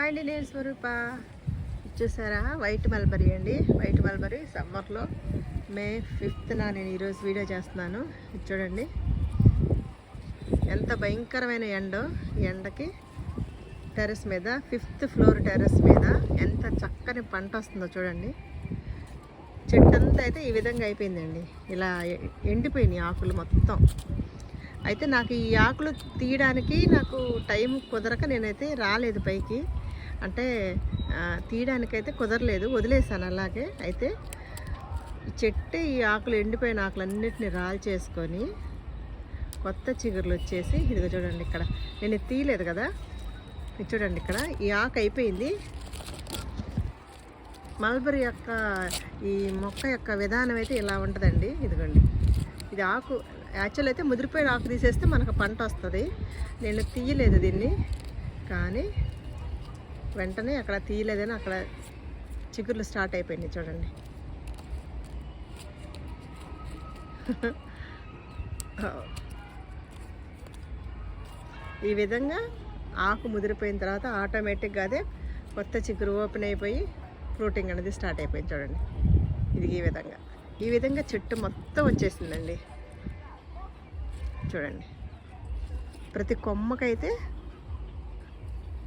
Hi అండి నేను స్వరూప. చూసారా వైట్ మల్బరీ అండి. వైట్ మల్బరీ సమ్మర్లో మే ఫిఫ్త్న నేను ఈరోజు వీడియో చేస్తున్నాను. చూడండి. ఎంత భయంకరమైన ఎండో. ఎండకి టెర్రస్ మీద ఫిఫ్త్ ఫ్లోర్ టెర్రస్ మీద ఎంత చక్కని పంట వస్తుందో చూడండి. చెట్టు అంతా అయితే ఈ విధంగా అయిపోయిందండి. ఇలా ఎండిపోయినాయి ఆకులు మొత్తం. అయితే నాకు ఈ ఆకులు తీయడానికి నాకు టైం కుదరక నేనైతే రాలేదు పైకి. అంటే తీయడానికైతే కుదరలేదు. వదిలేసాను అలాగే. అయితే ఈ చెట్టు ఈ ఆకులు ఎండిపోయిన ఆకులన్నిటిని రాల్ చేసుకొని కొత్త చిగురులు వచ్చేసి ఇదిగో చూడండి ఇక్కడ. నేను తీయలేదు కదా? చూడండి ఇక్కడ. ఈ ఆకు అయిపోయింది. మల్బరీ యొక్క ఈ మొక్క యొక్క విధానం అయితే ఇలా ఉంటుందండి. ఇదిగోండి. ఇది ఆకు యాక్చువల్ అయితే ముదిరిపోయిన ఆకు తీసేస్తే మనకు పంట వస్తుంది. నేను తీయలేదు దీన్ని. కానీ వెంటనే అక్కడ తీయలేదని అక్కడ చిగుర్లు స్టార్ట్ అయిపోయింది చూడండి. ఈ విధంగా ఆకు ముదిరిపోయిన తర్వాత ఆటోమేటిక్గా అదే కొత్త చిగురు ఓపెన్ అయిపోయి ఫ్రూటింగ్ అనేది స్టార్ట్ అయిపోయింది చూడండి. ఇది ఈ విధంగా. ఈ విధంగా చెట్టు మొత్తం వచ్చేసిందండి. చూడండి. ప్రతి కొమ్మకైతే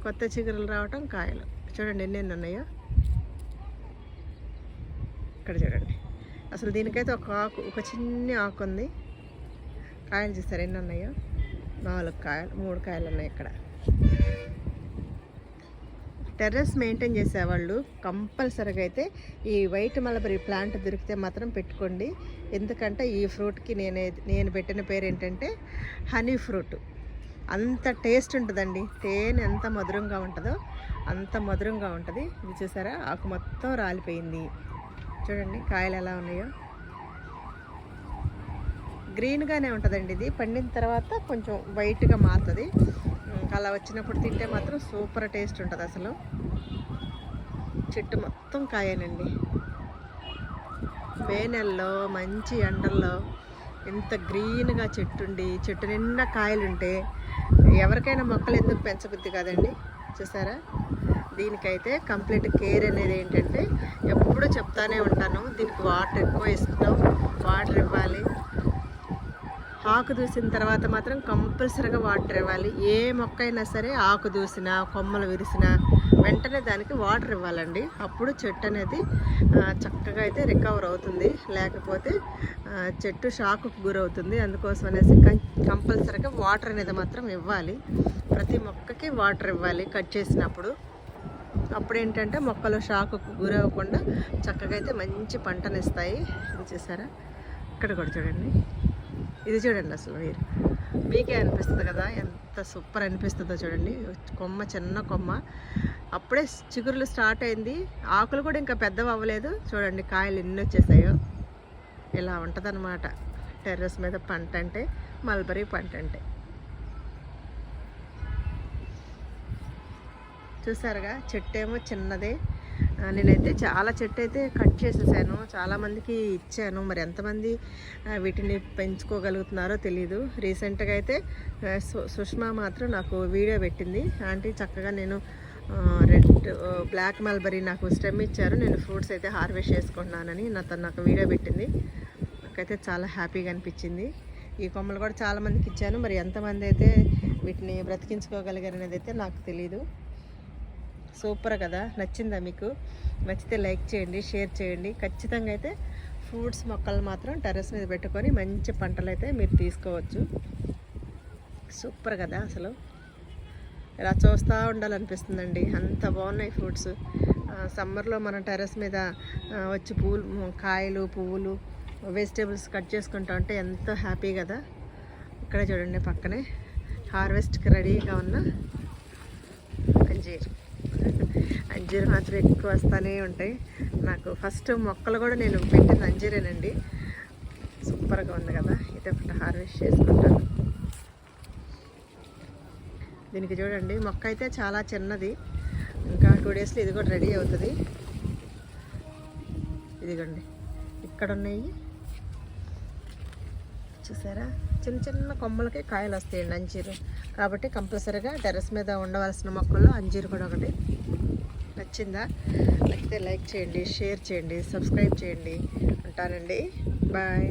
కొత్త చిగురులు రావటం కాయలు చూడండి ఎన్ని ఉన్నాయో. ఇక్కడ చూడండి. అసలు దీనికైతే ఒక ఆకు ఒక చిన్న ఆకు ఉంది. కాయలు చూస్తారు ఎన్ని ఉన్నాయో. నాలుగు కాయలు మూడు కాయలు ఉన్నాయి ఇక్కడ. టెర్రస్ మెయింటైన్ చేసేవాళ్ళు కంపల్సరీగా అయితే ఈ వైట్ మలబరీ ప్లాంట్ దొరికితే మాత్రం పెట్టుకోండి. ఎందుకంటే ఈ ఫ్రూట్కి నేనే నేను పెట్టిన పేరు ఏంటంటే హనీ ఫ్రూట్. అంత టేస్ట్ ఉంటుందండి. తేనె ఎంత మధురంగా ఉంటుందో అంత మధురంగా ఉంటుంది. ఇది చూసారా? ఆకు మొత్తం రాలిపోయింది. చూడండి కాయలు ఎలా ఉన్నాయో. గ్రీన్గానే ఉంటుందండి ఇది. పండిన తర్వాత కొంచెం వైట్గా మారుతుంది. ఇంకా అలా వచ్చినప్పుడు తింటే మాత్రం సూపర్ టేస్ట్ ఉంటుంది అసలు. చెట్టు మొత్తం కాయనండి. మే నెలలో మంచి ఎండల్లో. ఎంత గ్రీన్గా చెట్టుండి చెట్టు నిండా కాయలుంటే ఎవరికైనా మొక్కలు ఎందుకు పెంచబుద్ది కదండి? చూసారా? దీనికైతే కంప్లీట్ కేర్ అనేది ఏంటంటే ఎప్పుడూ చెప్తానే ఉంటాను దీనికి వాటర్ ఎక్కువ ఇస్తాం వాటర్ ఇవ్వాలి. ఆకు దూసిన తర్వాత మాత్రం కంపల్సరీగా వాటర్ ఇవ్వాలి. ఏ మొక్క అయినా సరే ఆకు దూసినా కొమ్మలు విరిసినా వెంటనే దానికి వాటర్ ఇవ్వాలండి. అప్పుడు చెట్టు అనేది చక్కగా అయితే రికవర్ అవుతుంది. లేకపోతే చెట్టు షాకుకు గురవుతుంది. అందుకోసం అనేసి కంపల్సరీగా వాటర్ అనేది మాత్రం ఇవ్వాలి. ప్రతి మొక్కకి వాటర్ ఇవ్వాలి కట్ చేసినప్పుడు. అప్పుడు ఏంటంటే మొక్కలు షాకుకు గురవ్వకుండా చక్కగా అయితే మంచి పంటనిస్తాయి. చూసారా? ఇక్కడ కూడా చూడండి. ఇది చూడండి అసలు మీరు. మీకే అనిపిస్తుంది కదా ఎంత సూపర్ అనిపిస్తుందో చూడండి. కొమ్మ చిన్న కొమ్మ. అప్పుడే చిగురులు స్టార్ట్ అయింది. ఆకులు కూడా ఇంకా పెద్దవి అవ్వలేదు. చూడండి కాయలు ఎన్ని వచ్చేసాయో. ఇలా ఉంటుందన్నమాట. టెర్రస్ మీద పంట అంటే మల్బరీ పంట అంటే. చూసారుగా? చెట్టు ఏమో చిన్నదే. నేనైతే చాలా చెట్టు అయితే కట్ చేసేసాను. చాలామందికి ఇచ్చాను. మరి ఎంతమంది వీటిని పెంచుకోగలుగుతున్నారో తెలీదు. రీసెంట్గా అయితే సు- సుష్మా మాత్రం నాకు వీడియో పెట్టింది. ఆంటీ చక్కగా నేను రెడ్ బ్లాక్ మల్బరీ నాకు స్టెమ్ ఇచ్చారు. నేను ఫ్రూట్స్ అయితే హార్వెస్ట్ చేసుకుంటున్నానని నా తను నాకు వీడియో పెట్టింది. నాకైతే చాలా హ్యాపీగా అనిపించింది. ఈ కొమ్మలు కూడా చాలామందికి ఇచ్చాను. మరి ఎంతమంది అయితే వీటిని బ్రతికించుకోగలిగారు అనేది అయితే నాకు తెలీదు. సూపర్ కదా నచ్చిందా మీకు? నచ్చితే లైక్ చేయండి షేర్ చేయండి. ఖచ్చితంగా అయితే ఫ్రూట్స్ మొక్కలు మాత్రం టెర్రస్ మీద పెట్టుకొని మంచి పంటలు అయితే మీరు తీసుకోవచ్చు. సూపర్ కదా అసలు. ఇలా చూస్తూ ఉండాలనిపిస్తుందండి. అంత బాగున్నాయి ఫ్రూట్స్. సమ్మర్లో మనం టెర్రస్ మీద వచ్చి పూలు కాయలు పువ్వులు వెజిటేబుల్స్ కట్ చేసుకుంటా ఉంటే ఎంతో హ్యాపీ కదా. ఇక్కడ చూడండి పక్కనే. హార్వెస్ట్కి రెడీగా ఉన్న అంజీర్. అంజీర్ మాత్రం ఎక్కువ వస్తూనే ఉంటాయి. నాకు ఫస్ట్ మొక్కలు కూడా నేను పెట్టింది అంజీరేనండి. సూపర్గా ఉంది కదా ఇది ఒకటి హార్వెస్ట్ చేసుకుంటాను. దీనికి చూడండి మొక్క అయితే చాలా చిన్నది. ఇంకా టూ డేస్లో ఇది కూడా రెడీ అవుతుంది. ఇదిగోండి ఇక్కడ ఉన్నాయి. చూసారా? చిన్న చిన్న కొమ్మలకి కాయలు వస్తాయండి అంజీరు. కాబట్టి కంపల్సరీగా టెర్రస్ మీద ఉండవలసిన మొక్కల్లో అంజీరు కూడా ఒకటి. నచ్చిందా? నచ్చితే లైక్ చేయండి షేర్ చేయండి సబ్స్క్రైబ్ చేయండి ఉంటానండి బాయ్.